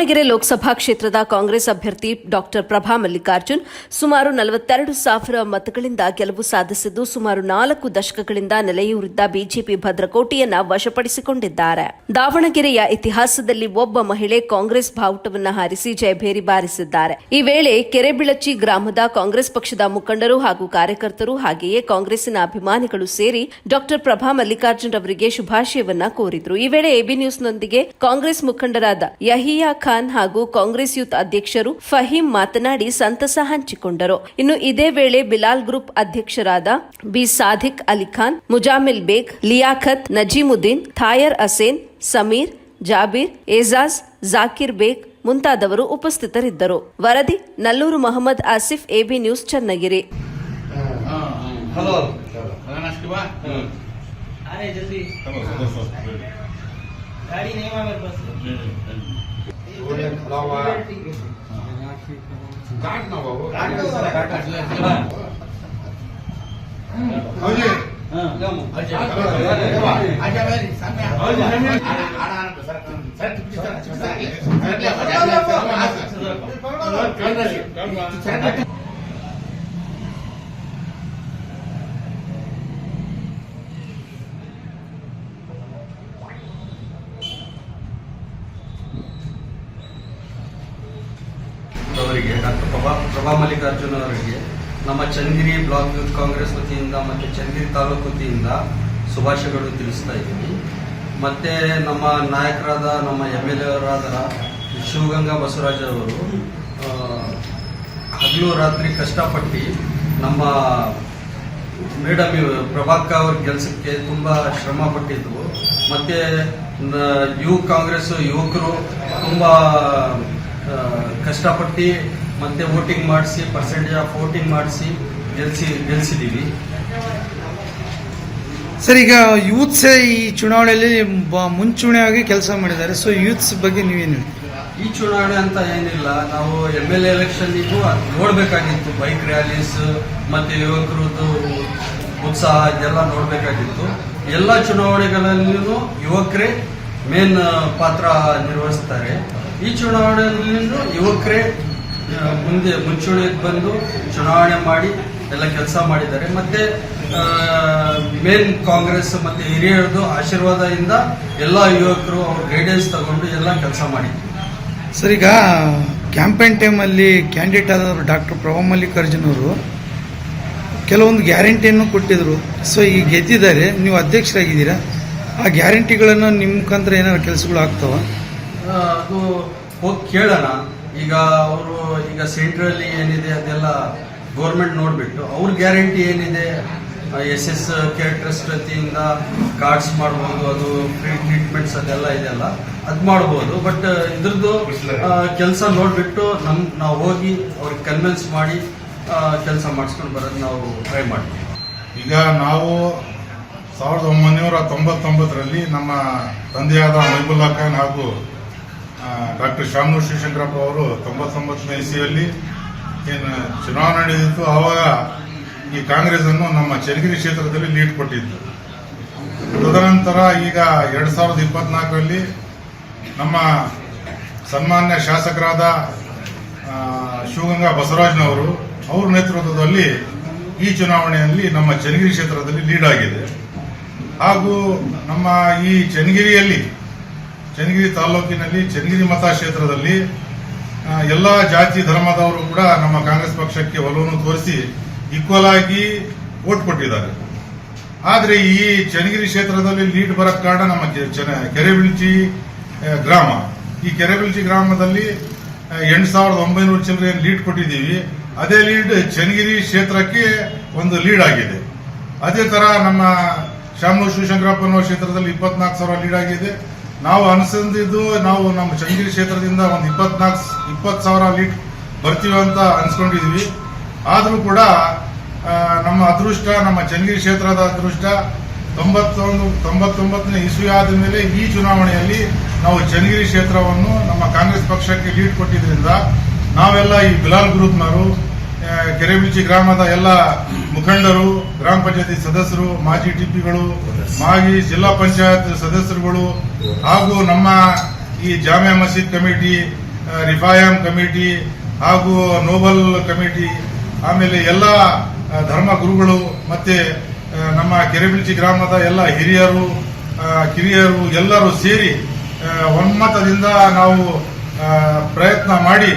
ದಾವಣಗೆರೆ ಲೋಕಸಭಾ ಕ್ಷೇತ್ರದ ಕಾಂಗ್ರೆಸ್ ಅಭ್ಯರ್ಥಿ ಡಾಕ್ಟರ್ ಪ್ರಭಾ ಮಲ್ಲಿಕಾರ್ಜುನ್ ಸುಮಾರು ನಲವತ್ತೆರಡು ಸಾವಿರ ಮತಗಳಿಂದ ಗೆಲುವು ಸಾಧಿಸಿದ್ದು ಸುಮಾರು ನಾಲ್ಕು ದಶಕಗಳಿಂದ ನೆಲೆಯೂರಿದ್ದ ಬಿಜೆಪಿ ಭದ್ರಕೋಟೆಯನ್ನ ವಶಪಡಿಸಿಕೊಂಡಿದ್ದಾರೆ. ದಾವಣಗೆರೆಯ ಇತಿಹಾಸದಲ್ಲಿ ಒಬ್ಬ ಮಹಿಳೆ ಕಾಂಗ್ರೆಸ್ ಬಾವುಟವನ್ನ ಹಾರಿಸಿ ಜಯಭೇರಿ ಬಾರಿಸಿದ್ದಾರೆ. ಈ ವೇಳೆ ಕೆರೆಬಿಳಚಿ ಗ್ರಾಮದ ಕಾಂಗ್ರೆಸ್ ಪಕ್ಷದ ಮುಖಂಡರು ಹಾಗೂ ಕಾರ್ಯಕರ್ತರು ಹಾಗೆಯೇ ಕಾಂಗ್ರೆಸ್ಸಿನ ಅಭಿಮಾನಿಗಳು ಸೇರಿ ಡಾಕ್ಟರ್ ಪ್ರಭಾ ಮಲ್ಲಿಕಾರ್ಜುನ್ ಅವರಿಗೆ ಶುಭಾಶಯವನ್ನ ಕೋರಿದ್ರು. ಈ ವೇಳೆ ಎಬಿ ನ್ಯೂಸ್ನೊಂದಿಗೆ ಕಾಂಗ್ರೆಸ್ ಮುಖಂಡರಾದ ಯಹಿಯಾ ಹಾಗೂ ಕಾಂಗ್ರೆಸ್ ಯೂತ್ ಅಧ್ಯಕ್ಷರು ಫಹೀಂ ಮಾತನಾಡಿ ಸಂತಸ ಹಂಚಿಕೊಂಡರು. ಇನ್ನು ಇದೇ ವೇಳೆ ಬಿಲಾಲ್ ಗ್ರೂಪ್ ಅಧ್ಯಕ್ಷರಾದ ಬಿ ಸಾದಿಕ್ ಅಲಿ ಖಾನ್ ಮುಜಾಮಿಲ್ ಬೇಗ್ ಲಿಯಾಖತ್ ನಜೀಮುದ್ದೀನ್ ಥಾಯರ್ ಅಸೇನ್ ಸಮೀರ್ ಜಾಬೀರ್ ಏಜಾಜ್ ಜಾಕಿರ್ ಬೇಗ್ ಮುಂತಾದವರು ಉಪಸ್ಥಿತರಿದ್ದರು. ವರದಿ Nalluru Mohammed Asif AB news Channagiri. Hello. ಏಳನೇ ಪಲಾವ ಕಾಟ್ ನಾವು ಸರ್ ಪ್ರಭಾ ಪ್ರಭಾ ಮಲ್ಲಿಕಾರ್ಜುನ ಅವರಿಗೆ, ನಮ್ಮ ಚಂದಿರಿ ಬ್ಲಾಕ್ ಯೂತ್ ಕಾಂಗ್ರೆಸ್ ವತಿಯಿಂದ ಮತ್ತು ಚಂದಿರಿ ತಾಲೂಕು ವತಿಯಿಂದ ಶುಭಾಶಯಗಳು ತಿಳಿಸ್ತಾ ಇದ್ದೀನಿ. ಮತ್ತೆ ನಮ್ಮ ನಾಯಕರಾದ ನಮ್ಮ ಎಂ ಎಲ್ ಎವರಾದ ಶಿವಗಂಗಾ ಬಸವರಾಜ್ ಅವರು ಹಗಲು ರಾತ್ರಿ ಕಷ್ಟಪಟ್ಟು ನಮ್ಮ ಮೇಡಮ್ ಪ್ರಭಾಕರ್ ಪ್ರಭಾಕ ಅವ್ರ ಕೆಲಸಕ್ಕೆ ತುಂಬ ಶ್ರಮ ಪಟ್ಟಿದ್ರು. ಮತ್ತೆ ಯುವ ಕಾಂಗ್ರೆಸ್ ಯುವಕರು ತುಂಬ ಕಷ್ಟಪಟ್ಟು ಮತ್ತೆ ವೋಟಿಂಗ್ ಮಾಡಿಸಿ ಪರ್ಸೆಂಟೇಜ್ ಆಫ್ ವೋಟಿಂಗ್ ಮಾಡಿಸಿ ಗೆಲ್ಸಿ ಗೆಲ್ಸಿದ್ದೀವಿ ಸರ್ ಈಗ ಯೂತ್ಸ್ ಈ ಚುನಾವಣೆಯಲ್ಲಿ ಮುಂಚೂಣಿಯಾಗಿ ಕೆಲಸ ಮಾಡಿದ್ದಾರೆ. ಸೊ ಯೂತ್ಸ್ ಬಗ್ಗೆ ನೀವೇನು? ಈ ಚುನಾವಣೆ ಅಂತ ಏನಿಲ್ಲ. ನಾವು ಎಂ ಎಲ್ ಇದು ನೋಡಬೇಕಾಗಿತ್ತು. ಬೈಕ್ ರ್ಯಾಲೀಸ್ ಮತ್ತೆ ಯುವಕರದ್ದು ಉತ್ಸಾಹ ಇದೆಲ್ಲ ನೋಡಬೇಕಾಗಿತ್ತು. ಎಲ್ಲ ಚುನಾವಣೆಗಳಲ್ಲಿಯೂ ಯುವಕರೇ ಮೇನ್ ಪಾತ್ರ ನಿರ್ವಹಿಸ್ತಾರೆ. ಈ ಚುನಾವಣೆಯಲ್ಲಿಯೂ ಯುವಕರೇ ಮುಂದೆ ಮುಂಚೂಣಿಗೆ ಬಂದು ಚುನಾವಣೆ ಮಾಡಿ ಎಲ್ಲ ಕೆಲಸ ಮಾಡಿದ್ದಾರೆ. ಮತ್ತೆ ಮೇನ್ ಕಾಂಗ್ರೆಸ್ ಮತ್ತೆ ಹಿರಿಯರದು ಆಶೀರ್ವಾದದಿಂದ ಎಲ್ಲ ಯುವಕರು ಅವ್ರ ಗೈಡೆನ್ಸ್ ತಗೊಂಡು ಎಲ್ಲ ಕೆಲಸ ಮಾಡಿ ಸರ್ ಈಗ ಕ್ಯಾಂಪೇನ್ ಟೈಮಲ್ಲಿ ಕ್ಯಾಂಡಿಡೇಟ್ ಆದವರು ಡಾಕ್ಟರ್ ಪ್ರಭಾ ಮಲ್ಲಿಕಾರ್ಜುನ್ ಅವರು ಕೆಲವೊಂದು ಗ್ಯಾರಂಟಿಯನ್ನು ಕೊಟ್ಟಿದ್ರು. ಸೊ ಈಗ ಗೆದ್ದಿದ್ದಾರೆ. ನೀವು ಅಧ್ಯಕ್ಷರಾಗಿದ್ದೀರಾ? ಆ ಗ್ಯಾರಂಟಿಗಳನ್ನು ನಿಮ್ಮ ಮುಖಾಂತರ ಏನಾದ್ರು ಕೆಲಸಗಳು ಆಗ್ತಾವ? ಅದು ಹೋಗಿ ಕೇಳೋಣ. ಈಗ ಅವರು ಈಗ ಸೆಂಟ್ರಲ್ಲಿ ಏನಿದೆ ಅದೆಲ್ಲ ಗೌರ್ಮೆಂಟ್ ನೋಡಿಬಿಟ್ಟು ಅವ್ರ ಗ್ಯಾರಂಟಿ ಏನಿದೆ? ಎಸ್ ಎಸ್ ಕೇರ್ ಟ್ರಸ್ಟ್ ವತಿಯಿಂದ ಕಾರ್ಡ್ಸ್ ಮಾಡ್ಬೋದು, ಅದು ಫ್ರೀ ಟ್ರೀಟ್ಮೆಂಟ್ಸ್ ಅದೆಲ್ಲ ಇದೆಲ್ಲ ಅದು ಮಾಡ್ಬೋದು. ಬಟ್ ಇದ್ರದ್ದು ಕೆಲಸ ನೋಡಿಬಿಟ್ಟು ನಮ್ಮ ನಾವು ಹೋಗಿ ಅವ್ರಿಗೆ ಕನ್ವಿನ್ಸ್ ಮಾಡಿ ಕೆಲಸ ಮಾಡಿಸ್ಕೊಂಡು ಬರೋದು ನಾವು ಟ್ರೈ ಮಾಡ್ತೀವಿ. ಈಗ ನಾವು ಸಾವಿರದ ಒಂಬೈನೂರ ತೊಂಬತ್ತೊಂಬತ್ತರಲ್ಲಿ ನಮ್ಮ ತಂದೆಯಾದ ಮೈಬುಲ್ಲಾ ಖಾನ್ ಹಾಗೂ ಡಾಕ್ಟರ್ ಶಾಮನೂರ್ ಶಿವಶಂಕರಪ್ಪ ಅವರು ತೊಂಬತ್ತೊಂಬತ್ತನೇ ಇಸಿಯಲ್ಲಿ ಏನು ಚುನಾವಣೆ ನಡೆದಿತ್ತು. ಆವಾಗ ಈ ಕಾಂಗ್ರೆಸ್ ಅನ್ನು ನಮ್ಮ ಚನ್ನಗಿರಿ ಕ್ಷೇತ್ರದಲ್ಲಿ ಲೀಡ್ ಕೊಟ್ಟಿದ್ದು ತದನಂತರ ಈಗ ಎರಡ್ ಸಾವಿರದ ಇಪ್ಪತ್ನಾಲ್ಕರಲ್ಲಿ ನಮ್ಮ ಸನ್ಮಾನ್ಯ ಶಾಸಕರಾದ ಶಿವಗಂಗಾ ಬಸವರಾಜ್ನವರು ಅವ್ರ ನೇತೃತ್ವದಲ್ಲಿ ಈ ಚುನಾವಣೆಯಲ್ಲಿ ನಮ್ಮ ಚನ್ನಗಿರಿ ಕ್ಷೇತ್ರದಲ್ಲಿ ಲೀಡ್ ಆಗಿದೆ. ಹಾಗೂ ನಮ್ಮ ಈ ಚನ್ನಗಿರಿಯಲ್ಲಿ ಚನ್ನಗಿರಿ ತಾಲೂಕಿನಲ್ಲಿ ಚನ್ನಗಿರಿ ಮತಕ್ಷೇತ್ರದಲ್ಲಿ ಕ್ಷೇತ್ರದಲ್ಲಿ ಎಲ್ಲ ಜಾತಿ ಧರ್ಮದವರು ಕೂಡ ನಮ್ಮ ಕಾಂಗ್ರೆಸ್ ಪಕ್ಷಕ್ಕೆ ಒಲವನ್ನು ತೋರಿಸಿ ಈಕ್ವಲ್ ಆಗಿ ಓಟ್ ಕೊಟ್ಟಿದ್ದಾರೆ. ಆದರೆ ಈ ಚನ್ನಗಿರಿ ಕ್ಷೇತ್ರದಲ್ಲಿ ಲೀಡ್ ಬರಕ್ ಕಾರಣ ನಮ್ಮ ಕೆರೆಬಿಳ್ಚಿ ಗ್ರಾಮ. ಈ ಕೆರೆಬಿಳ್ಚಿ ಗ್ರಾಮದಲ್ಲಿ ಎಂಟು ಸಾವಿರದ ಒಂಬೈನೂರು ಚಿಲ್ಲರೆ ಲೀಡ್ ಕೊಟ್ಟಿದ್ದೀವಿ. ಅದೇ ಲೀಡ್ ಚನ್ನಗಿರಿ ಕ್ಷೇತ್ರಕ್ಕೆ ಒಂದು ಲೀಡ್ ಆಗಿದೆ. ಅದೇ ತರ ನಮ್ಮ ಶಾಮೂರ್ ಶಿವಶಂಕರಪ್ಪನವರ ಕ್ಷೇತ್ರದಲ್ಲಿ ಇಪ್ಪತ್ನಾಲ್ಕು ಸಾವಿರ ಲೀಡ್ ಆಗಿದೆ. ನಾವು ಅನಿಸಿದ್ದು ನಾವು ನಮ್ಮ ಚಂಗಿರಿ ಕ್ಷೇತ್ರದಿಂದ ಒಂದು ಇಪ್ಪತ್ನಾಲ್ಕು ಇಪ್ಪತ್ತು ಸಾವಿರ ಲೀಟ್ ಬರ್ತೀವಿ ಅಂತ ಅನ್ಸ್ಕೊಂಡಿದೀವಿ. ಆದರೂ ಕೂಡ ನಮ್ಮ ಅದೃಷ್ಟ, ನಮ್ಮ ಚಂಗಿರಿ ಕ್ಷೇತ್ರದ ಅದೃಷ್ಟ ತೊಂಬತ್ತೊಂದು, ತೊಂಬತ್ತೊಂಬತ್ತನೇ ಇಸ್ವಿ ಆದ ಮೇಲೆ ಈ ಚುನಾವಣೆಯಲ್ಲಿ ನಾವು ಚನ್ನಗಿರಿ ಕ್ಷೇತ್ರವನ್ನು ನಮ್ಮ ಕಾಂಗ್ರೆಸ್ ಪಕ್ಷಕ್ಕೆ ಲೀಡ್ ಕೊಟ್ಟಿದ್ರಿಂದ ನಾವೆಲ್ಲ ಈ ಬಿಲಾಲ್ ಗ್ರೂಪ್ನವರು ಆ, ಕೆರೆಬಿಚಿ ಗ್ರಾಮದ ಎಲ್ಲ ಮುಖಂಡರು ಗ್ರಾಮ ಪಂಚಾಯತಿ ಸದಸ್ಯರು ಮಾಜಿ ಟಿಪಿಗಳು ಮಾಜಿ ಜಿಲ್ಲಾ ಪಂಚಾಯತ್ ಸದಸ್ಯರುಗಳು ಹಾಗೂ ನಮ್ಮ ಈ ಜಾಮಿಯಾ ಮಸೀದ್ ಕಮಿಟಿ ರಿಫಾಯಂ ಕಮಿಟಿ ಹಾಗೂ ನೋಬಲ್ ಕಮಿಟಿ ಆಮೇಲೆ ಎಲ್ಲ ಧರ್ಮ ಗುರುಗಳು ಮತ್ತೆ ನಮ್ಮ ಕೆರೆಬಿಲ್ಚಿ ಗ್ರಾಮದ ಎಲ್ಲ ಹಿರಿಯರು ಕಿರಿಯರು ಎಲ್ಲರೂ ಸೇರಿ ಒಮ್ಮತದಿಂದ ನಾವು ಪ್ರಯತ್ನ ಮಾಡಿ